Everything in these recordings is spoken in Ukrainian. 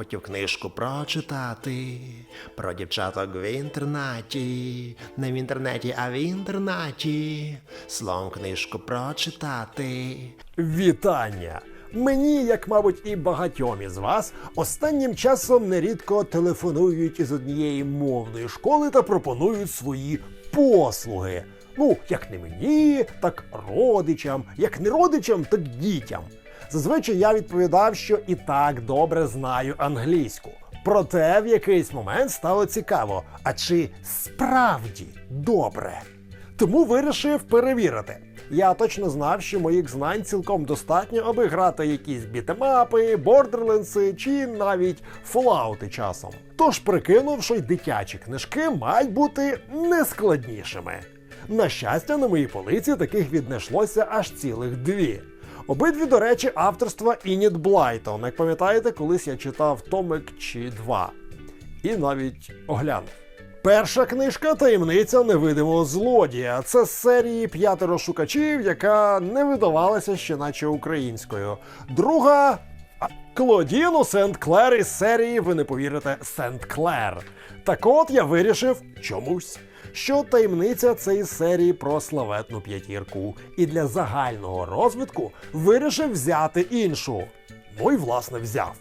Хотів книжку прочитати про дівчаток в інтернаті. Не в інтернеті, а в інтернаті. Словом книжку прочитати. Вітання! Мені, як мабуть, і багатьом із вас, останнім часом нерідко телефонують із однієї мовної школи та пропонують свої послуги. Ну, як не мені, так родичам, як не родичам, так дітям. Зазвичай я відповідав, що і так добре знаю англійську. Проте в якийсь момент стало цікаво, а чи справді добре? Тому вирішив перевірити. Я точно знав, що моїх знань цілком достатньо, аби грати якісь бітемапи, бордерленси чи навіть фолаути часом. Тож прикинув, що й дитячі книжки мають бути нескладнішими. На щастя, на моїй полиці таких віднайшлося аж цілих дві. Обидві, до речі, авторства Ініт Блайтон. Як пам'ятаєте, колись я читав томик чи два. І навіть оглянув. Перша книжка таємниця невидимого злодія. Це з серії п'ятеро шукачів, яка не видавалася ще наче українською. Друга. Клодіну Сент Клер із серії, ви не повірите, Сент Клер. Так от я вирішив чомусь, що таємниця із серії про славетну п'ятірку. І для загального розвитку вирішив взяти іншу. Ну і власне взяв.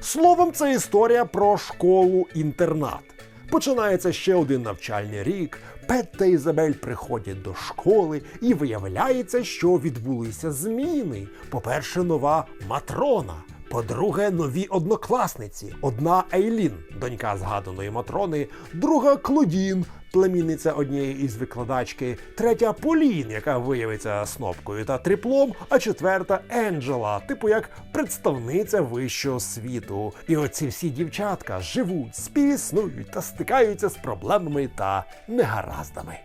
Словом, це історія про школу-інтернат. Починається ще один навчальний рік. Пет та Ізабель приходять до школи, і виявляється, що відбулися зміни. По-перше, нова матрона. По-друге, нові однокласниці. Одна Ейлін, донька згаданої матрони, друга Клодін, племінниця однієї із викладачки, третя Полін, яка виявиться снопкою та триплом, а четверта Енджела, типу як представниця вищого світу. І оці всі дівчатка живуть, співіснують та стикаються з проблемами та негараздами.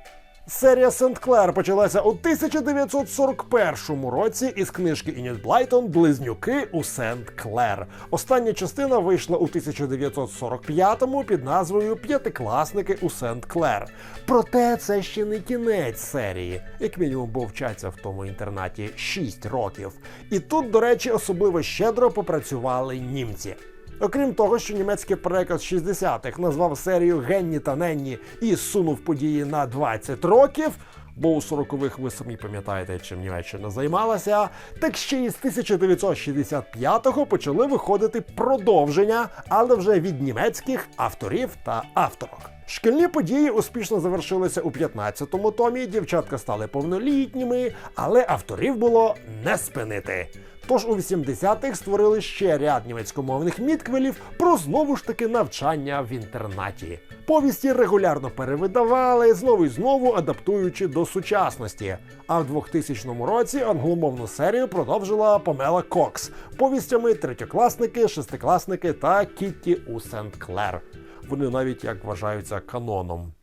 Серія Сент Клер почалася у 1941 році із книжки Ініт Блайтон Близнюки у Сент Клер. Остання частина вийшла у 1945-му під назвою П'ятикласники у Сент Клер. Проте це ще не кінець серії, як мінімум, бо вчаться в тому інтернаті 6 років. І тут, до речі, особливо щедро попрацювали німці. Окрім того, що німецький переказ 60-х назвав серію Генні та Ненні і сунув події на 20 років. Бо у 40-х ви самі пам'ятаєте, чим Німеччина займалася. Так ще із 1965-го почали виходити продовження, але вже від німецьких авторів та авторок. Шкільні події успішно завершилися у 15-му томі. Дівчатка стали повнолітніми, але авторів було не спинити. Тож у 80-х створили ще ряд німецькомовних мітквелів про знову ж таки навчання в інтернаті. Повісті регулярно перевидавали, знову і знову адаптуючи до сучасності. А в 2000 році англомовну серію продовжила Памела Кокс повістями третьокласники, шестикласники та Кітті у Сент Клер. Вони навіть як вважаються каноном.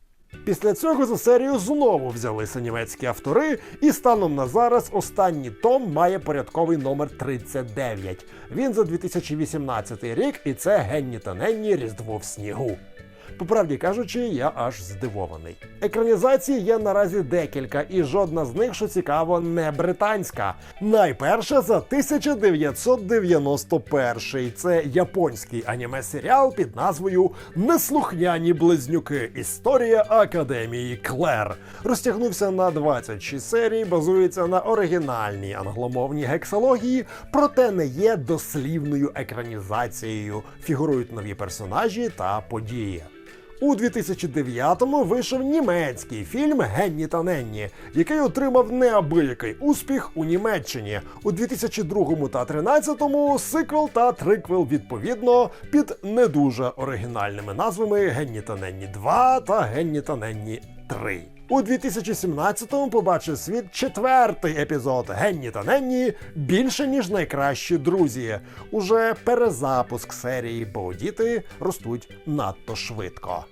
Після цього за серію знову взялися німецькі автори, і станом на зараз останній том має порядковий номер 39. Він за 2018 рік, і це Генні та Ненні Різдво в снігу. По правді кажучи, я аж здивований. Екранізацій є наразі декілька, і жодна з них, що цікаво, не британська. Найперша за 1991. Це японський аніме-серіал під назвою Неслухняні близнюки. Історія Академії Клер. Розтягнувся на 26 серій, базується на оригінальній англомовній гексології, проте не є дослівною екранізацією. Фігурують нові персонажі та події. У 2009-му вийшов німецький фільм Генні та Ненні, який отримав неабиякий успіх у Німеччині. У 2002 та 2013-му сиквел та триквел відповідно під не дуже оригінальними назвами Генні та Ненні 2 та Генні та Ненні 3. У 2017-му побачив світ четвертий епізод Генні та Ненні більше ніж найкращі друзі. Уже перезапуск серії, бо діти ростуть надто швидко.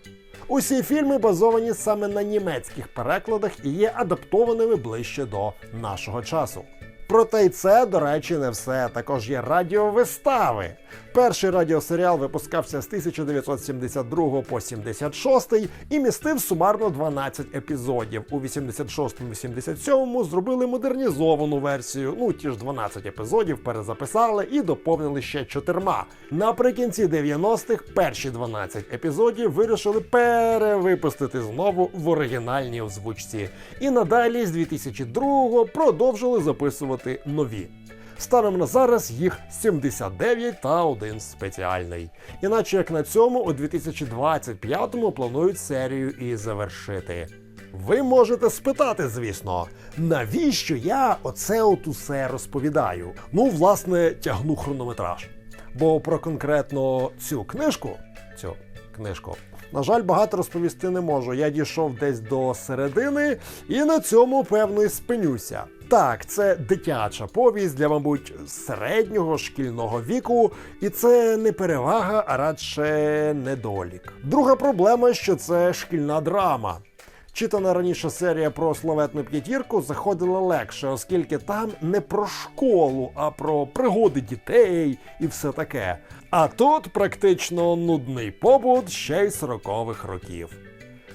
Усі фільми базовані саме на німецьких перекладах і є адаптованими ближче до нашого часу. Проте й це, до речі, не все. Також є радіовистави. Перший радіосеріал випускався з 1972 по 76 і містив сумарно 12 епізодів. У 86-87 зробили модернізовану версію. Ну, ті ж 12 епізодів перезаписали і доповнили ще чотирма. Наприкінці 90-х перші 12 епізодів вирішили перевипустити знову в оригінальній озвучці. І надалі з 2002 продовжили записувати нові. Станом на зараз їх 79 та один спеціальний. Іначе як на цьому у 2025-му планують серію і завершити. Ви можете спитати, звісно, навіщо я оце от усе розповідаю? Ну, власне, тягну хронометраж. Бо про конкретно цю книжку, цю книжку, на жаль, багато розповісти не можу. Я дійшов десь до середини і на цьому певно і спинюся. Так, це дитяча повість для, мабуть, середнього шкільного віку, і це не перевага, а радше недолік. Друга проблема, що це шкільна драма. Читана раніше серія про славетну п'ятірку заходила легше, оскільки там не про школу, а про пригоди дітей і все таке. А тут практично нудний побут ще й 40-х років.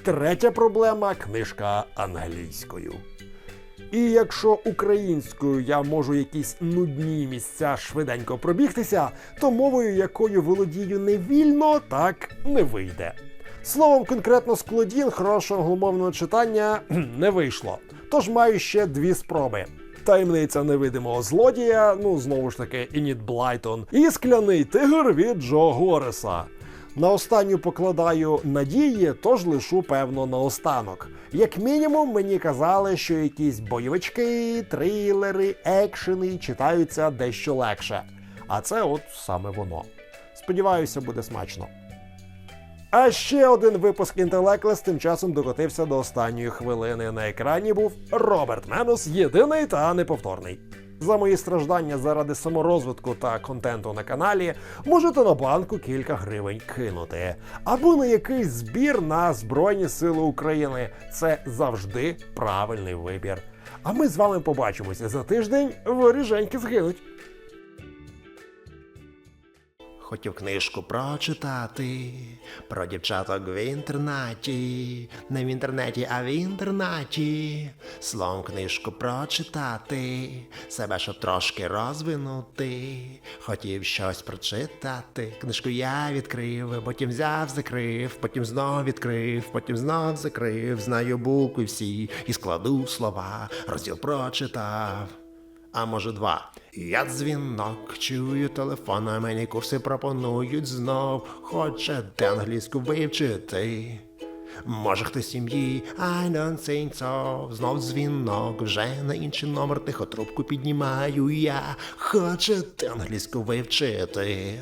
Третя проблема книжка англійською. І якщо українською я можу якісь нудні місця швиденько пробігтися, то мовою, якою володію невільно, так не вийде. Словом, конкретно складін хорошого англомовного читання не вийшло. Тож маю ще дві спроби. Таємниця невидимого злодія, ну знову ж таки, Ініт Блайтон, і скляний тигр від Джо Гореса. На останню покладаю надії, тож лишу певно наостанок. Як мінімум, мені казали, що якісь бойовички, трилери, екшени читаються дещо легше. А це от саме воно. Сподіваюся, буде смачно. А ще один випуск інтелеклес тим часом докотився до останньої хвилини. На екрані був Роберт Менус, єдиний та неповторний. За мої страждання заради саморозвитку та контенту на каналі можете на банку кілька гривень кинути. Або на якийсь збір на Збройні Сили України. Це завжди правильний вибір. А ми з вами побачимося за тиждень. Воріженьки згинуть. Хотів книжку прочитати про дівчаток в інтернаті, не в інтернеті, а в інтернаті. Словом книжку прочитати, себе щоб трошки розвинути. Хотів щось прочитати. Книжку я відкрив, потім взяв, закрив, потім знов відкрив, потім знов закрив. Знаю букви всі і складу слова. Розділ прочитав а може два. Я дзвінок, чую телефон, а мені курси пропонують знов. Хочете англійську вивчити. Може хтось сім'ї, I don't think so. Знов дзвінок, вже на інший номер тихо трубку піднімаю я. Хочете англійську вивчити.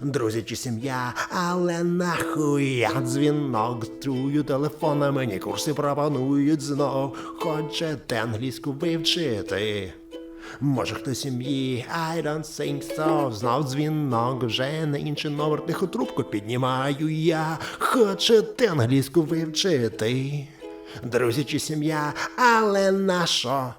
Друзі чи сім'я, але нахуй я дзвінок, чую телефон, а мені курси пропонують знов. Хочете англійську вивчити. Може хто сім'ї, I don't think so. Знов дзвінок, вже на інший номер тихо трубку піднімаю я. Хочете англійську вивчити? Друзі чи сім'я, але на що?